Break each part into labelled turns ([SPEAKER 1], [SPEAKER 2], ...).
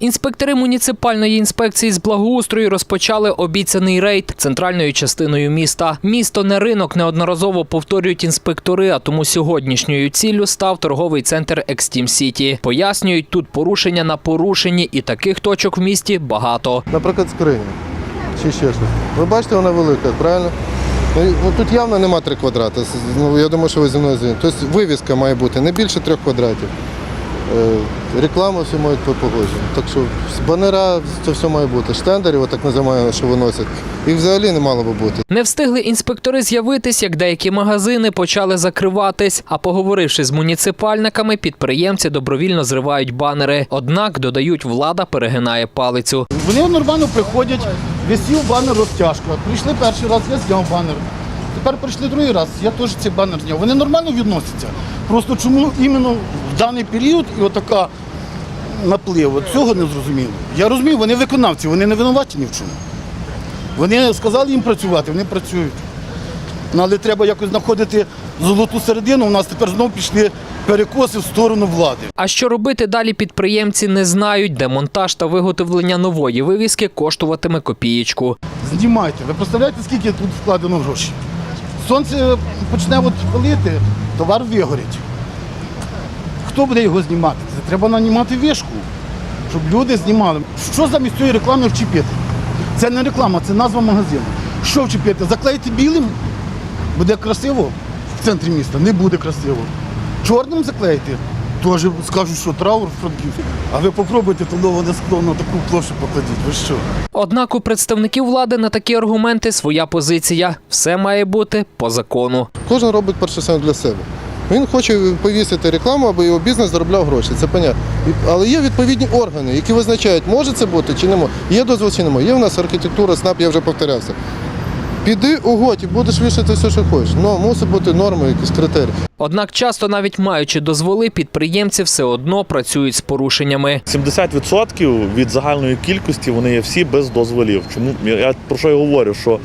[SPEAKER 1] Інспектори муніципальної інспекції з благоустрою розпочали обіцяний рейд центральною частиною міста. Місто не ринок неодноразово повторюють інспектори, а тому сьогоднішньою ціллю став торговий центр Екстім Сіті. Пояснюють, тут порушення на порушенні, і таких точок в місті багато.
[SPEAKER 2] Наприклад, скриня чи ще щось. Ви бачите, вона велика, правильно? Ну, ну, тут явно нема 3 квадрати. Ну, я думаю, що ви зі мною згідні. Тобто вивіска має бути не більше 3 квадратів. Е, реклама всі мають бути погоджені. Так що з банера це все має бути. Штендерів, так називаємо, що виносять. Їх взагалі не мало би бути.
[SPEAKER 1] Не встигли інспектори з'явитись, як деякі магазини почали закриватись. А поговоривши з муніципальниками, підприємці добровільно зривають банери. Однак додають, влада перегинає палицю.
[SPEAKER 3] Вони нормально приходять, висів банер розтяжка. Прийшли перший раз, я зняв банер. Тепер прийшли другий раз, я теж цей банер зняв. Вони нормально відносяться. Просто чому іменно даний період і отака наплив, цього не зрозуміло. Я розумію, вони виконавці, вони не винуваті ні в чому. Вони сказали їм працювати, вони працюють. Ну, але треба якось знаходити золоту середину. У нас тепер знову пішли перекоси в сторону влади.
[SPEAKER 1] А що робити далі підприємці не знають, демонтаж та виготовлення нової вивіски коштуватиме копієчку.
[SPEAKER 3] Знімайте. Ви представляєте, скільки тут вкладено грошей? Сонце почне от палити, товар вигорить. Хто буде його знімати? Це треба нанімати вишку, щоб люди знімали. Що замість цієї реклами вчепити? Це не реклама, це назва магазину. Що вчепити? Заклеїти білим? Буде красиво в центрі міста? Не буде красиво. Чорним заклеїти? Теж скажуть, що траур франківський. А ви попробуйте тоноване скло на таку площу покладіть. Ви що?
[SPEAKER 1] Однак у представників влади на такі аргументи своя позиція. Все має бути по закону.
[SPEAKER 2] Кожен робить перше саме для себе. Він хоче повісити рекламу, аби його бізнес заробляв гроші. Це понятно. Але є відповідні органи, які визначають, може це бути чи не може. Є дозвіл чи немає. Є в нас архітектура, СНАП, я вже повторявся. Піди угодь і будеш вішати все, що хочеш. Ну, мусить бути норми, якісь критерії.
[SPEAKER 1] Однак, часто навіть маючи дозволи, підприємці все одно працюють з порушеннями.
[SPEAKER 4] 70% від загальної кількості вони є всі без дозволів. Чому я про що я говорю? Що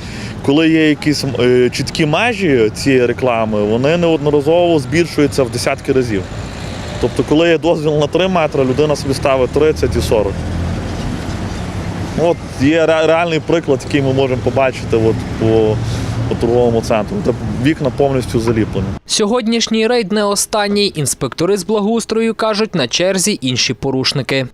[SPEAKER 4] коли є якісь е, чіткі межі цієї реклами, вони неодноразово збільшуються в десятки разів. Тобто, коли є дозвіл на 3 метри, людина собі ставить 30 і 40. От є реальний приклад, який ми можемо побачити от по, по торговому центру. Де вікна повністю заліплені.
[SPEAKER 1] Сьогоднішній рейд не останній. Інспектори з благоустрою кажуть, на черзі інші порушники.